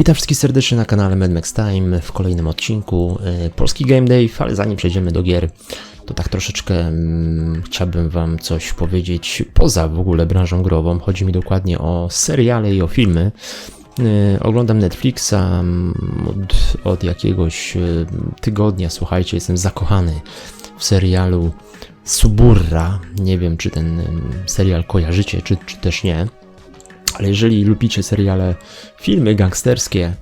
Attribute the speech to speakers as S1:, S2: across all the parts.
S1: Witam wszystkich serdecznie na kanale Mad Max Time w kolejnym odcinku e, Polski Game Day, ale zanim przejdziemy do gier, to tak troszeczkę mm, chciałbym wam coś powiedzieć poza w ogóle branżą grową. Chodzi mi dokładnie o seriale i o filmy. E, Oglądam Netflixa mm, od, od jakiegoś e, tygodnia, słuchajcie, jestem zakochany w serialu Suburra. Nie wiem, czy ten mm, serial kojarzycie, czy, czy też nie. Ale jeżeli lubicie seriale, filmy gangsterskie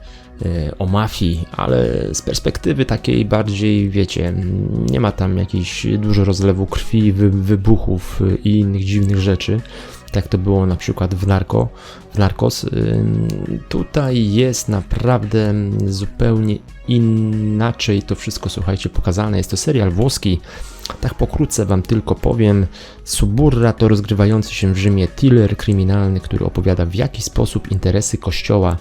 S1: y, o mafii, ale z perspektywy takiej bardziej, wiecie, nie ma tam jakiejś dużo rozlewu krwi, wy, wybuchów y, i innych dziwnych rzeczy, tak to było na przykład w Narco, w Narcos. y, Tutaj jest naprawdę zupełnie inaczej to wszystko, słuchajcie, pokazane. Jest to serial włoski, tak pokrótce wam tylko powiem, Suburra to rozgrywający się w Rzymie thriller kryminalny, który opowiada w jaki sposób interesy kościoła,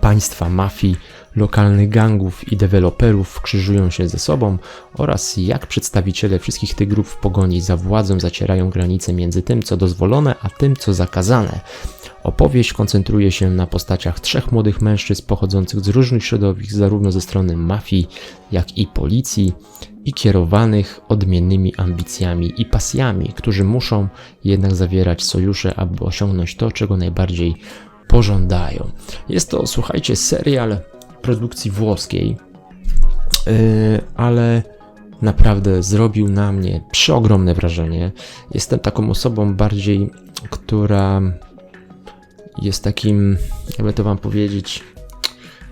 S1: państwa, mafii, lokalnych gangów i deweloperów krzyżują się ze sobą oraz jak przedstawiciele wszystkich tych grup w pogoni za władzą zacierają granice między tym, co dozwolone, a tym, co zakazane. Opowieść koncentruje się na postaciach trzech młodych mężczyzn pochodzących z różnych środowisk, zarówno ze strony mafii, jak i policji, i kierowanych odmiennymi ambicjami i pasjami, którzy muszą jednak zawierać sojusze, aby osiągnąć to, czego najbardziej pożądają. Jest to, słuchajcie, serial produkcji włoskiej, yy, ale naprawdę zrobił na mnie przeogromne wrażenie. Jestem taką osobą bardziej, która jest takim, jakby to wam powiedzieć,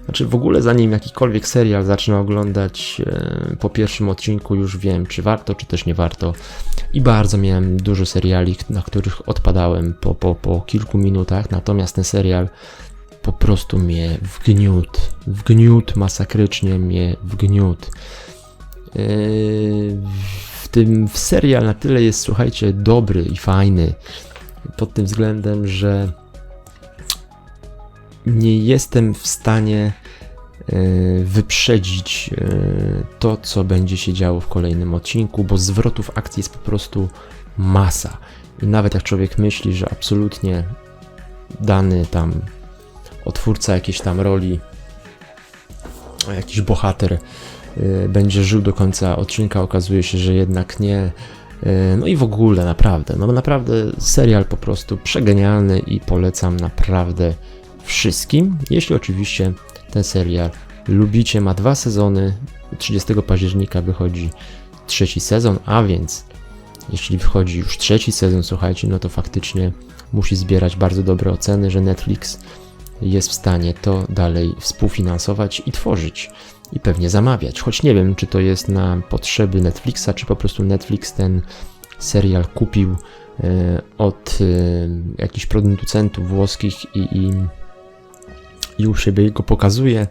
S1: znaczy w ogóle zanim jakikolwiek serial zacznę oglądać e, po pierwszym odcinku już wiem, czy warto, czy też nie warto. I bardzo miałem dużo seriali, na których odpadałem po, po, po kilku minutach, natomiast ten serial po prostu mnie wgniótł. Wgniótł masakrycznie mnie wgniótł. E, w tym w serial na tyle jest, słuchajcie, dobry i fajny pod tym względem, że nie jestem w stanie e, wyprzedzić e, to, co będzie się działo w kolejnym odcinku, bo zwrotów akcji jest po prostu masa. I nawet jak człowiek myśli, że absolutnie dany tam otwórca jakiejś tam roli, jakiś bohater e, będzie żył do końca odcinka, okazuje się, że jednak nie. No i w ogóle, naprawdę, no naprawdę serial po prostu przegenialny i polecam naprawdę wszystkim, jeśli oczywiście ten serial lubicie. Ma dwa sezony. 30 października wychodzi trzeci sezon, a więc jeśli wychodzi już trzeci sezon, słuchajcie, no to faktycznie musi zbierać bardzo dobre oceny, że Netflix jest w stanie to dalej współfinansować i tworzyć i pewnie zamawiać. Choć nie wiem, czy to jest na potrzeby Netflixa, czy po prostu Netflix ten serial kupił e, od e, jakichś producentów włoskich i, i i u siebie go pokazuję.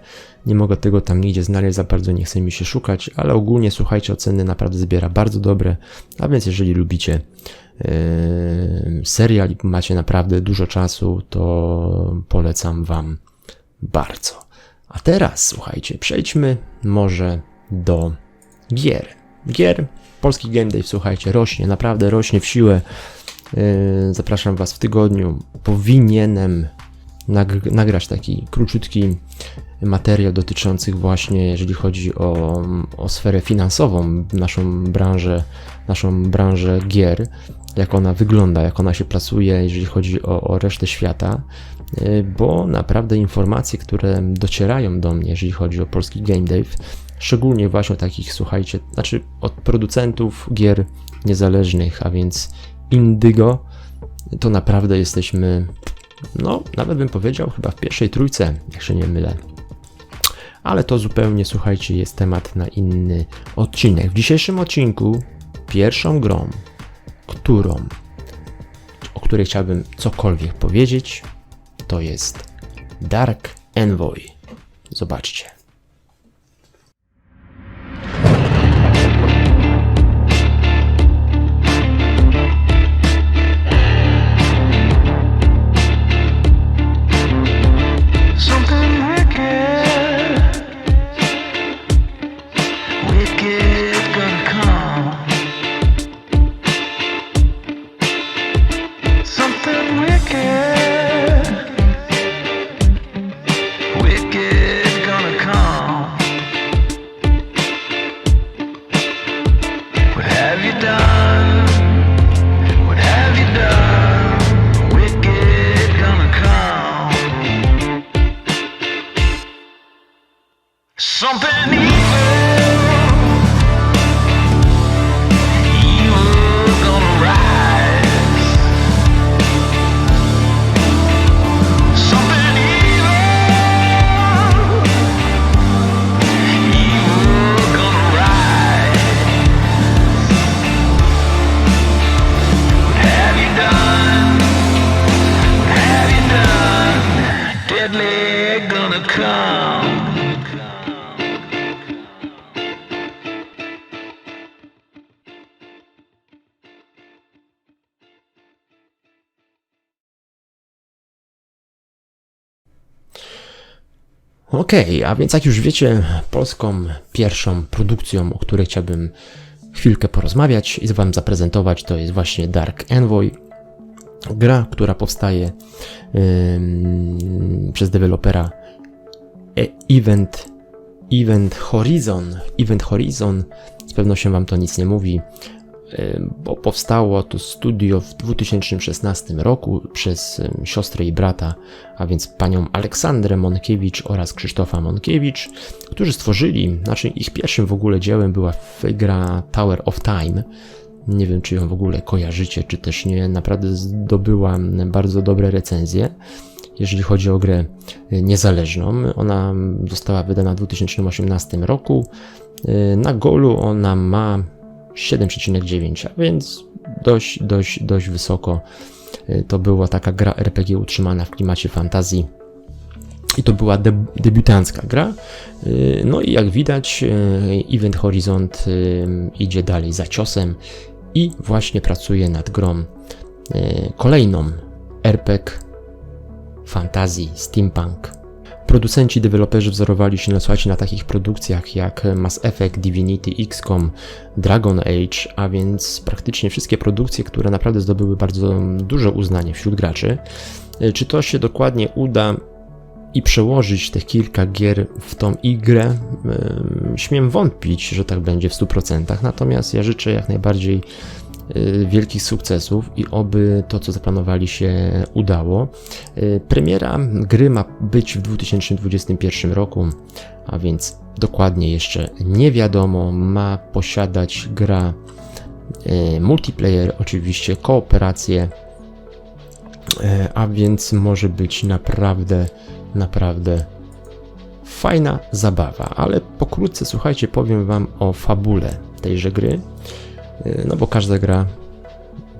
S1: Nie mogę tego tam nigdzie znaleźć, za bardzo nie chce mi się szukać, ale ogólnie słuchajcie, oceny naprawdę zbiera bardzo dobre, a więc jeżeli lubicie yy, serial i macie naprawdę dużo czasu, to polecam Wam bardzo. A teraz słuchajcie, przejdźmy może do gier. Gier, polski game day, słuchajcie, rośnie, naprawdę rośnie w siłę. Yy, zapraszam Was w tygodniu. Powinienem nag nagrać taki króciutki materiał dotyczący właśnie, jeżeli chodzi o, o sferę finansową, naszą branżę, naszą branżę gier, jak ona wygląda, jak ona się pracuje, jeżeli chodzi o, o resztę świata, y, bo naprawdę informacje, które docierają do mnie, jeżeli chodzi o polski Game Dave, szczególnie właśnie o takich, słuchajcie, znaczy od producentów gier niezależnych, a więc Indygo, to naprawdę jesteśmy no, nawet bym powiedział, chyba w pierwszej trójce, jak się nie mylę. Ale to zupełnie, słuchajcie, jest temat na inny odcinek. W dzisiejszym odcinku pierwszą grą, którą, o której chciałbym cokolwiek powiedzieć, to jest Dark Envoy. Zobaczcie.
S2: Something evil.
S1: Okej, a więc jak już wiecie, polską pierwszą produkcją, o której chciałbym chwilkę porozmawiać i Wam zaprezentować, to jest właśnie Dark Envoy. Gra, która powstaje ym, przez dewelopera e- Event, Event Horizon. Event Horizon, z pewnością Wam to nic nie mówi, bo powstało to studio w 2016 roku przez siostrę i brata, a więc panią Aleksandrę Monkiewicz oraz Krzysztofa Monkiewicz, którzy stworzyli, znaczy ich pierwszym w ogóle dziełem była gra Tower of Time. Nie wiem, czy ją w ogóle kojarzycie, czy też nie. Naprawdę zdobyła bardzo dobre recenzje, jeżeli chodzi o grę y, niezależną. Ona została wydana w 2018 roku. Y, Na Golu ona ma 7,9, a więc dość, dość, dość wysoko. Y, To była taka gra RPG utrzymana w klimacie fantazji. I to była deb- debiutancka gra. Y, No i jak widać, y, Event Horizont idzie dalej za ciosem i właśnie pracuje nad grą kolejną RPG fantazji steampunk. Producenci, deweloperzy wzorowali się słuchajcie, na takich produkcjach jak Mass Effect, Divinity, XCOM, Dragon Age, a więc praktycznie wszystkie produkcje, które naprawdę zdobyły bardzo duże uznanie wśród graczy. Y, Czy to się dokładnie uda i przełożyć tych kilka gier w tą igrę, ym, śmiem wątpić, że tak będzie w 100%. Natomiast ja życzę jak najbardziej wielkich sukcesów i oby to, co zaplanowali się udało. Y, Premiera gry ma być w 2021 roku, a więc dokładnie jeszcze nie wiadomo. Ma posiadać gra y, multiplayer, oczywiście kooperację, a więc może być naprawdę, naprawdę fajna zabawa. Ale pokrótce, słuchajcie, powiem Wam o fabule tejże gry. E, No bo każda gra,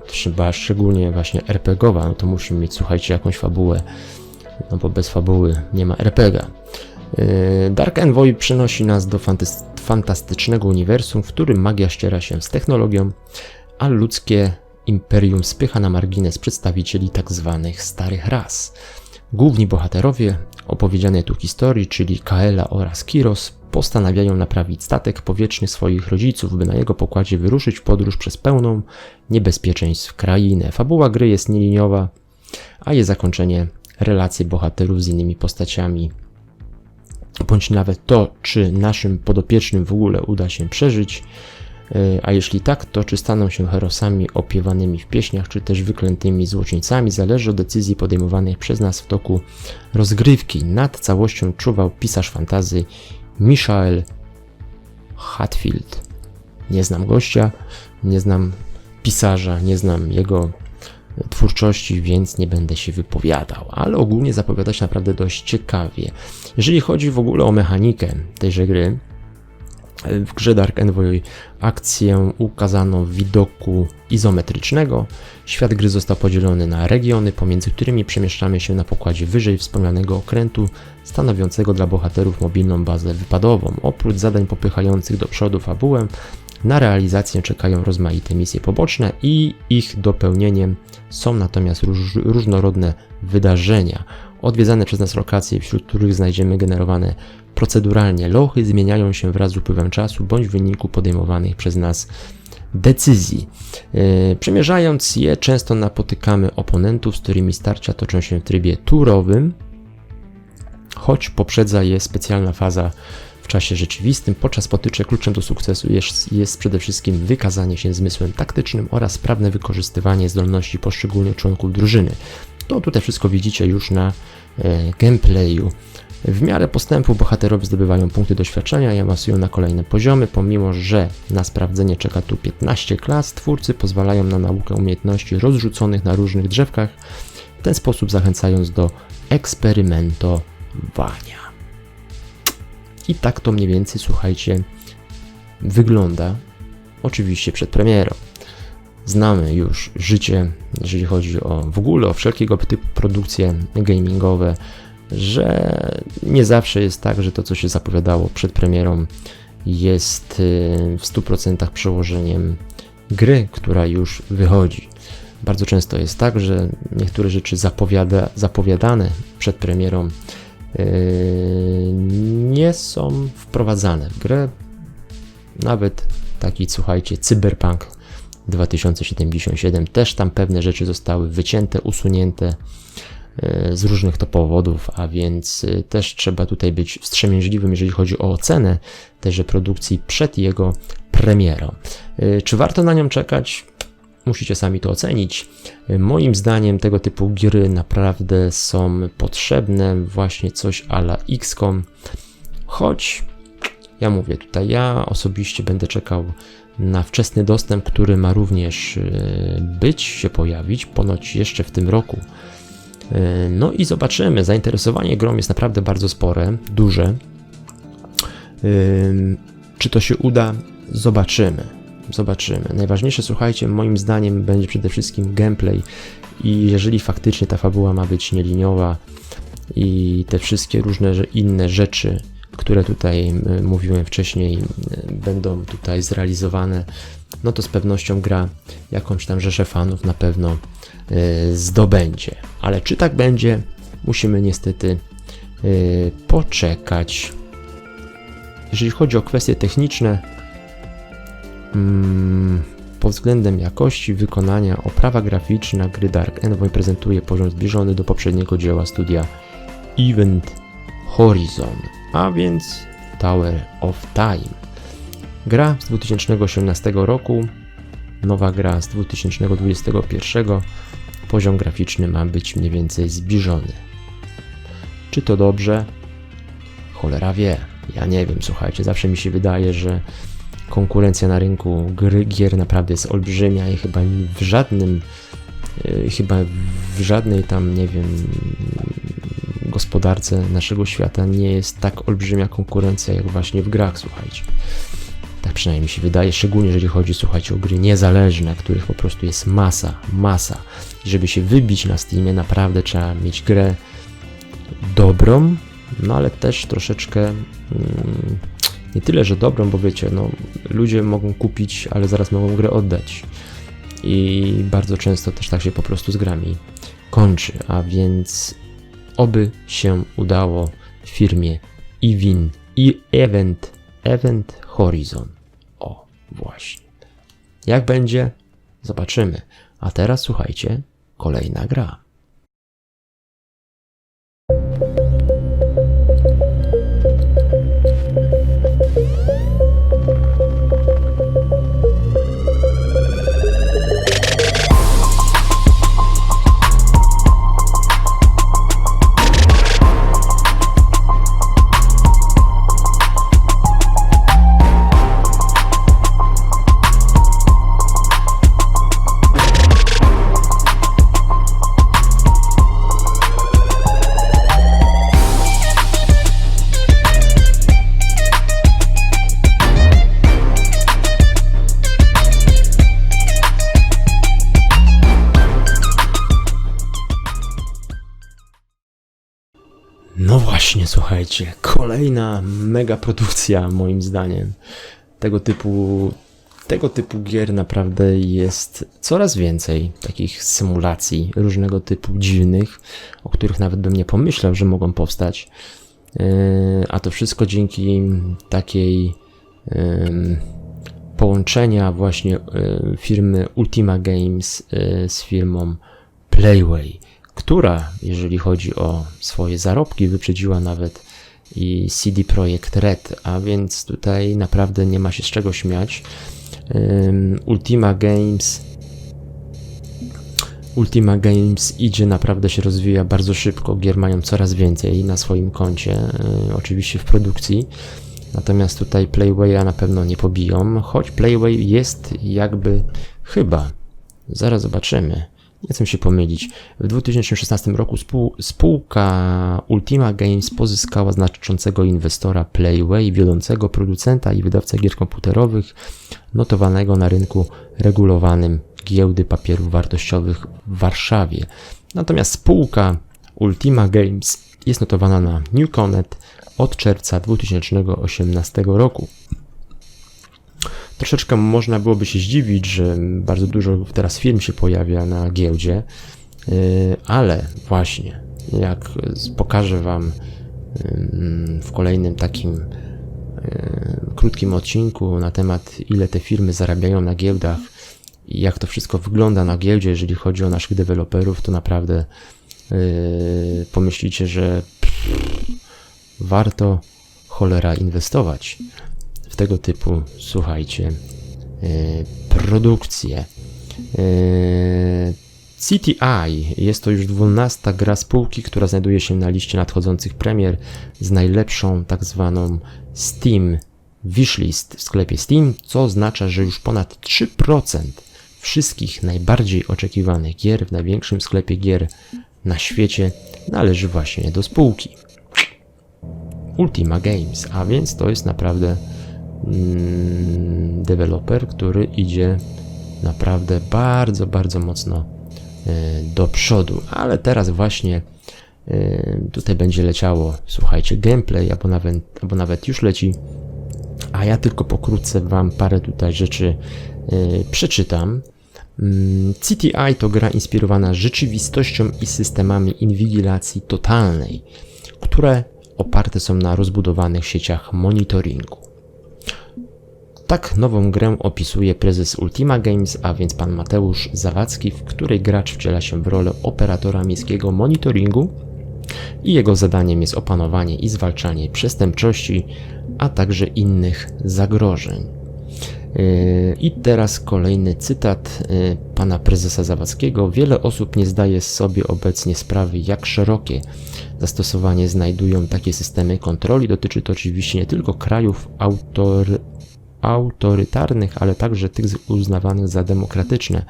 S1: trzeba szczególnie właśnie RPGowa, no to musi mieć, słuchajcie, jakąś fabułę. No bo bez fabuły nie ma RPGa. E, Dark Envoy przenosi nas do fantastycznego uniwersum, w którym magia ściera się z technologią, a ludzkie imperium spycha na margines przedstawicieli tzw. starych ras. Główni bohaterowie opowiedzianej tu historii, czyli Kaela oraz Kiros, postanawiają naprawić statek powietrzny swoich rodziców, by na jego pokładzie wyruszyć w podróż przez pełną niebezpieczeństw krainę. Fabuła gry jest nieliniowa, a jej zakończenie relacje bohaterów z innymi postaciami, bądź nawet to, czy naszym podopiecznym w ogóle uda się przeżyć, E, A jeśli tak, to czy staną się herosami opiewanymi w pieśniach, czy też wyklętymi złoczyńcami, zależy od decyzji podejmowanych przez nas w toku rozgrywki. Nad całością czuwał pisarz fantazy Michael Hatfield. Nie znam gościa, nie znam pisarza, nie znam jego twórczości, więc nie będę się wypowiadał, ale ogólnie zapowiada się naprawdę dość ciekawie. Jeżeli chodzi w ogóle o mechanikę tejże gry, w grze Dark Envoy akcję ukazano w widoku izometrycznego. Świat gry został podzielony na regiony, pomiędzy którymi przemieszczamy się na pokładzie wyżej wspomnianego okrętu, stanowiącego dla bohaterów mobilną bazę wypadową. Oprócz zadań popychających do przodu fabułę, na realizację czekają rozmaite misje poboczne i ich dopełnieniem są natomiast róż, różnorodne wydarzenia. Odwiedzane przez nas lokacje, wśród których znajdziemy generowane proceduralnie lochy, zmieniają się wraz z upływem czasu bądź w wyniku podejmowanych przez nas decyzji. Yy, Przemierzając je, często napotykamy oponentów, z którymi starcia toczą się w trybie turowym, choć poprzedza je specjalna faza w czasie rzeczywistym. Podczas potyczek kluczem do sukcesu jest, jest przede wszystkim wykazanie się zmysłem taktycznym oraz sprawne wykorzystywanie zdolności poszczególnych członków drużyny. To tutaj wszystko widzicie już na e, gameplayu W miarę postępu bohaterowie zdobywają punkty doświadczenia i awansują na kolejne poziomy, pomimo że na sprawdzenie czeka tu 15 klas, twórcy pozwalają na naukę umiejętności rozrzuconych na różnych drzewkach, w ten sposób zachęcając do eksperymentowania. I tak to mniej więcej, słuchajcie, wygląda. Oczywiście przed premierą. Znamy już życie, jeżeli chodzi o w ogóle o wszelkiego typu produkcje gamingowe, że nie zawsze jest tak, że to, co się zapowiadało przed premierą, jest y, w 100% przełożeniem gry, która już wychodzi. Bardzo często jest tak, że niektóre rzeczy zapowiada, zapowiadane przed premierą yy, nie są wprowadzane w grę. Nawet taki, słuchajcie, Cyberpunk 2077 też tam pewne rzeczy zostały wycięte, usunięte z różnych to powodów, a więc yy, też trzeba tutaj być wstrzemięźliwym, jeżeli chodzi o ocenę tejże produkcji przed jego premierą. Yy, Czy warto na nią czekać? Musicie sami to ocenić. Moim zdaniem tego typu gry naprawdę są potrzebne, właśnie coś ala XCOM, choć ja mówię tutaj, ja osobiście będę czekał na wczesny dostęp, który ma również e, być, się pojawić, ponoć jeszcze w tym roku. E, No i zobaczymy, zainteresowanie grą jest naprawdę bardzo spore, duże. Ym, Czy to się uda? Zobaczymy. Zobaczymy. Najważniejsze, słuchajcie, moim zdaniem będzie przede wszystkim gameplay i jeżeli faktycznie ta fabuła ma być nieliniowa i te wszystkie różne inne rzeczy, które tutaj y, mówiłem wcześniej, będą tutaj zrealizowane, no to z pewnością gra jakąś tam rzeszę fanów na pewno y, zdobędzie. Ale czy tak będzie, musimy niestety y, poczekać. Jeżeli chodzi o kwestie techniczne, Mm, pod względem jakości wykonania oprawa graficzna gry Dark Envoy prezentuje poziom zbliżony do poprzedniego dzieła studia Event Horizon, a więc Tower of Time. Gra z 2018 roku, nowa gra z 2021. Poziom graficzny ma być mniej więcej zbliżony. Czy to dobrze? Cholera wie. Ja nie wiem, słuchajcie, zawsze mi się wydaje, że konkurencja na rynku gry, gier naprawdę jest olbrzymia i chyba w żadnym, y, chyba w żadnej tam, nie wiem, gospodarce naszego świata nie jest tak olbrzymia konkurencja jak właśnie w grach, słuchajcie. Tak przynajmniej mi się wydaje, szczególnie jeżeli chodzi, słuchajcie, o gry niezależne, których po prostu jest masa, masa. I żeby się wybić na Steamie, naprawdę trzeba mieć grę dobrą, no ale też troszeczkę mm, nie tyle, że dobrą, bo wiecie, no ludzie mogą kupić, ale zaraz mogą grę oddać. I bardzo często też tak się po prostu z grami kończy, a więc oby się udało firmie Evin, i Event, Event Horizon. O, właśnie. Jak będzie? Zobaczymy. A teraz słuchajcie, kolejna gra. No właśnie, słuchajcie, kolejna mega produkcja moim zdaniem. Tego typu, tego typu gier naprawdę jest coraz więcej takich symulacji różnego typu dziwnych, o których nawet bym nie pomyślał, że mogą powstać. Yy, A to wszystko dzięki takiej połączenia właśnie y, firmy Ultima Games y, z firmą Playway, która, jeżeli chodzi o swoje zarobki, wyprzedziła nawet i CD Projekt Red, a więc tutaj naprawdę nie ma się z czego śmiać. Ultima Games Ultima Games idzie, naprawdę się rozwija bardzo szybko. Gier mają coraz więcej na swoim koncie, e, oczywiście w produkcji. Natomiast tutaj Playwaya na pewno nie pobiją, choć Playway jest jakby chyba, zaraz zobaczymy, nie chcę się pomylić. W 2016 roku spół, spółka Ultima Games pozyskała znaczącego inwestora Playway, wiodącego producenta i wydawcę gier komputerowych, notowanego na rynku regulowanym giełdy papierów wartościowych w Warszawie. Natomiast spółka Ultima Games jest notowana na Newconet od czerwca 2018 roku. Troszeczkę można byłoby się zdziwić, że bardzo dużo teraz firm się pojawia na giełdzie, yy, ale właśnie, jak pokażę Wam w kolejnym takim yy, krótkim odcinku na temat, ile te firmy zarabiają na giełdach i jak to wszystko wygląda na giełdzie, jeżeli chodzi o naszych deweloperów, to naprawdę yy, pomyślicie, że warto cholera inwestować tego typu, słuchajcie, yy, produkcje. Yy, CTI jest to już 12 gra spółki, która znajduje się na liście nadchodzących premier z najlepszą tak zwaną Steam Wishlist w sklepie Steam, co oznacza, że już ponad 3% wszystkich najbardziej oczekiwanych gier w największym sklepie gier na świecie należy właśnie do spółki. Ultima Games, a więc to jest naprawdę deweloper, który idzie naprawdę bardzo, bardzo mocno e, do przodu, ale teraz właśnie e, tutaj będzie leciało, słuchajcie, gameplay, albo nawet, albo nawet już leci, a ja tylko pokrótce Wam parę tutaj rzeczy e, przeczytam. Mm, CTI to gra inspirowana rzeczywistością i systemami inwigilacji totalnej, które oparte są na rozbudowanych sieciach monitoringu. Tak nową grę opisuje prezes Ultima Games, a więc pan Mateusz Zawadzki, w której gracz wciela się w rolę operatora miejskiego monitoringu i jego zadaniem jest opanowanie i zwalczanie przestępczości, a także innych zagrożeń. Yy, I teraz kolejny cytat yy, pana prezesa Zawadzkiego. Wiele osób nie zdaje sobie obecnie sprawy, jak szerokie zastosowanie znajdują takie systemy kontroli. Dotyczy to oczywiście nie tylko krajów autory, autorytarnych, ale także tych uznawanych za demokratyczne.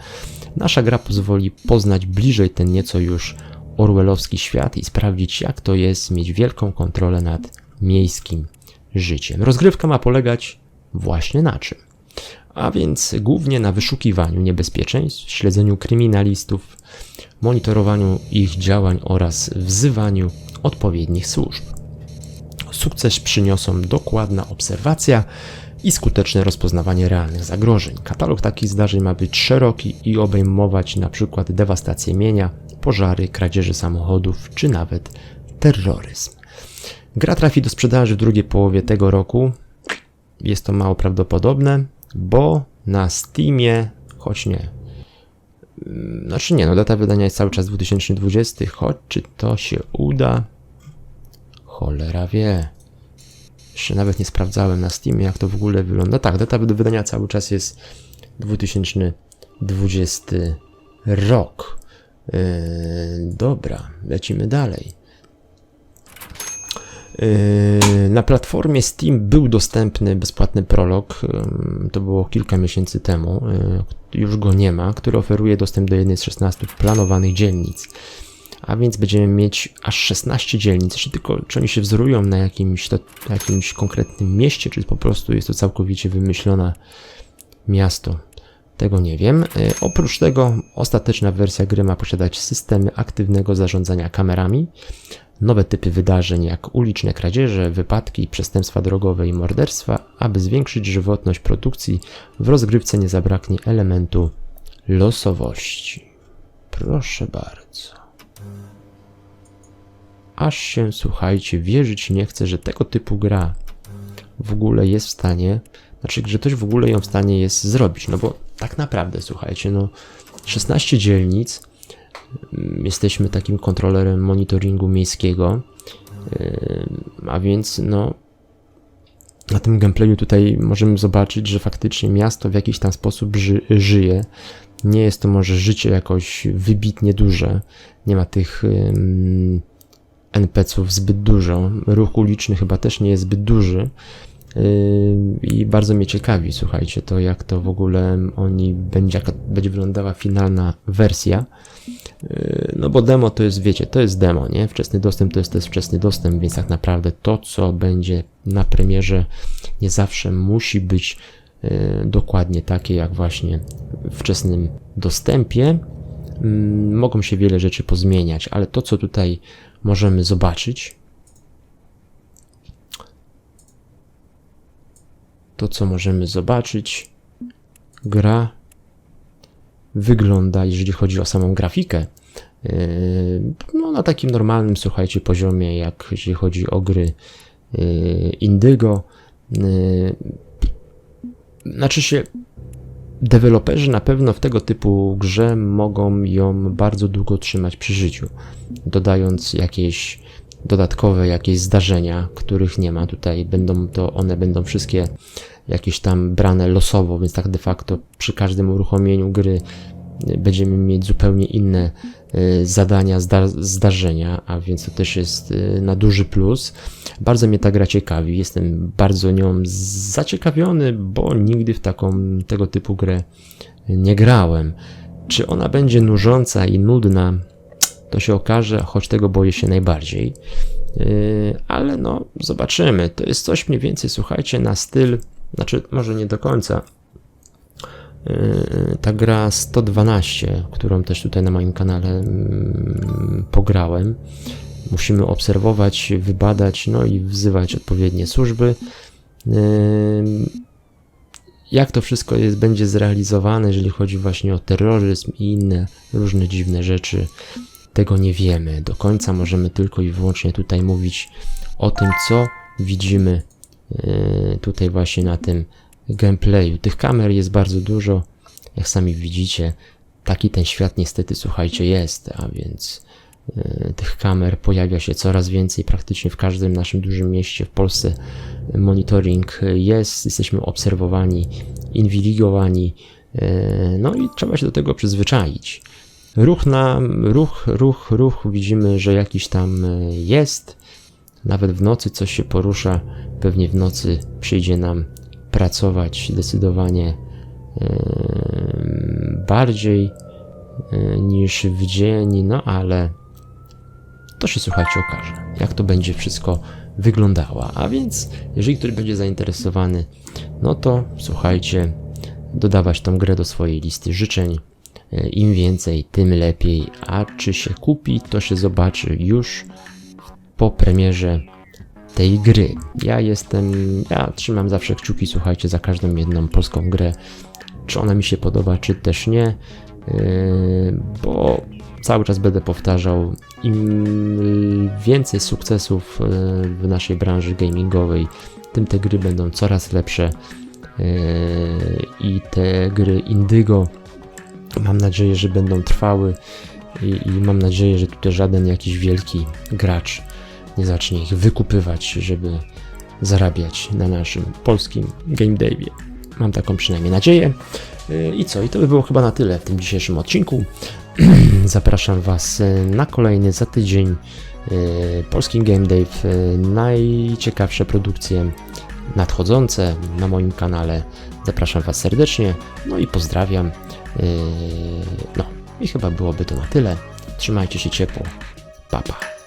S1: Nasza gra pozwoli poznać bliżej ten nieco już orwellowski świat i sprawdzić, jak to jest mieć wielką kontrolę nad miejskim życiem. Rozgrywka ma polegać właśnie na czym? A więc głównie na wyszukiwaniu niebezpieczeństw, śledzeniu kryminalistów, monitorowaniu ich działań oraz wzywaniu odpowiednich służb. Sukces przyniosą dokładna obserwacja i skuteczne rozpoznawanie realnych zagrożeń. Katalog takich zdarzeń ma być szeroki i obejmować np. dewastację mienia, pożary, kradzieże samochodów czy nawet terroryzm. Gra trafi do sprzedaży w drugiej połowie tego roku. Jest to mało prawdopodobne, bo na Steamie, choć nie. mm, Znaczy nie, no data wydania jest cały czas 2020, choć czy to się uda? Cholera wie. Jeszcze nawet nie sprawdzałem na Steamie, jak to w ogóle wygląda. Tak, data wydania cały czas jest 2020 rok. Yy, dobra, lecimy dalej. Yy, Na platformie Steam był dostępny bezpłatny prolog, ym, to było kilka miesięcy temu, yy, już go nie ma, który oferuje dostęp do jednej z 16 planowanych dzielnic. A więc będziemy mieć aż 16 dzielnic, czy tylko czy oni się wzorują na jakimś, to, jakimś konkretnym mieście, czy po prostu jest to całkowicie wymyślone miasto. Tego nie wiem. Yy, Oprócz tego ostateczna wersja gry ma posiadać systemy aktywnego zarządzania kamerami, nowe typy wydarzeń jak uliczne kradzieże, wypadki, przestępstwa drogowe i morderstwa, aby zwiększyć żywotność produkcji, w rozgrywce nie zabraknie elementu losowości. Proszę bardzo. Aż się, słuchajcie, wierzyć nie chcę, że tego typu gra w ogóle jest w stanie, znaczy, że ktoś w ogóle ją w stanie jest zrobić, no bo tak naprawdę, słuchajcie, no 16 dzielnic, mm, jesteśmy takim kontrolerem monitoringu miejskiego, yy, a więc no na tym gameplayu tutaj możemy zobaczyć, że faktycznie miasto w jakiś tam sposób ży, żyje. Nie jest to może życie jakoś wybitnie duże. Nie ma tych ym, NPC-ów zbyt dużo. Ruch uliczny chyba też nie jest zbyt duży. Yy, I bardzo mnie ciekawi, słuchajcie, to jak to w ogóle oni będzie, będzie wyglądała finalna wersja. Yy, No bo demo to jest, wiecie, to jest demo, nie? Wczesny dostęp to jest też wczesny dostęp, więc tak naprawdę to, co będzie na premierze, nie zawsze musi być yy, dokładnie takie jak właśnie wczesnym dostępie. Mm, Mogą się wiele rzeczy pozmieniać, ale to, co tutaj możemy zobaczyć, to co możemy zobaczyć, gra wygląda, jeżeli chodzi o samą grafikę, yy, no na takim normalnym, słuchajcie, poziomie, jak jeśli chodzi o gry yy, Indygo. Yy, Znaczy się, deweloperzy na pewno w tego typu grze mogą ją bardzo długo trzymać przy życiu, dodając jakieś dodatkowe jakieś zdarzenia, których nie ma tutaj. Będą to, one będą wszystkie jakieś tam brane losowo, więc tak de facto przy każdym uruchomieniu gry będziemy mieć zupełnie inne y, zadania, zda, zdarzenia, a więc to też jest y, na duży plus. Bardzo mnie ta gra ciekawi, jestem bardzo nią zaciekawiony, bo nigdy w taką tego typu grę nie grałem. Czy ona będzie nużąca i nudna? To się okaże, choć tego boję się najbardziej. Yy, ale no, zobaczymy. To jest coś mniej więcej, słuchajcie, na styl, znaczy może nie do końca. Yy, ta gra 112, którą też tutaj na moim kanale mm, pograłem. Musimy obserwować, wybadać, no i wzywać odpowiednie służby. Yy, jak to wszystko jest, będzie zrealizowane, jeżeli chodzi właśnie o terroryzm i inne różne dziwne rzeczy, tego nie wiemy. Do końca możemy tylko i wyłącznie tutaj mówić o tym, co widzimy yy, tutaj właśnie na tym gameplayu. Tych kamer jest bardzo dużo, jak sami widzicie. Taki ten świat niestety, słuchajcie, jest, a więc yy, tych kamer pojawia się coraz więcej. Praktycznie w każdym naszym dużym mieście w Polsce monitoring jest, jesteśmy obserwowani, inwigilowani, yy, no i trzeba się do tego przyzwyczaić. Ruch na ruch, ruch, ruch, widzimy, że jakiś tam e, jest. Nawet w nocy coś się porusza. Pewnie w nocy przyjdzie nam pracować zdecydowanie e, bardziej e, niż w dzień, no ale to się słuchajcie okaże, jak to będzie wszystko wyglądało. A więc, jeżeli ktoś będzie zainteresowany, no to słuchajcie, dodawać tą grę do swojej listy życzeń. E, Im więcej, tym lepiej. A czy się kupi, to się zobaczy już po premierze tej gry. Ja jestem, ja trzymam zawsze kciuki, słuchajcie, za każdą jedną polską grę. Czy ona mi się podoba, czy też nie, Yy, bo cały czas będę powtarzał, im więcej sukcesów yy, w naszej branży gamingowej, tym te gry będą coraz lepsze yy, i te gry Indygo mam nadzieję, że będą trwały i, i mam nadzieję, że tutaj żaden jakiś wielki gracz nie zacznie ich wykupywać, żeby zarabiać na naszym polskim game devie. Mam taką przynajmniej nadzieję. Yy, I co? I to by było chyba na tyle w tym dzisiejszym odcinku. Zapraszam Was yy, na kolejny za tydzień yy, Polski Game Dave. Najciekawsze produkcje nadchodzące na moim kanale. Zapraszam Was serdecznie. No i pozdrawiam. No i chyba byłoby to na tyle. Trzymajcie się ciepło. Pa, pa.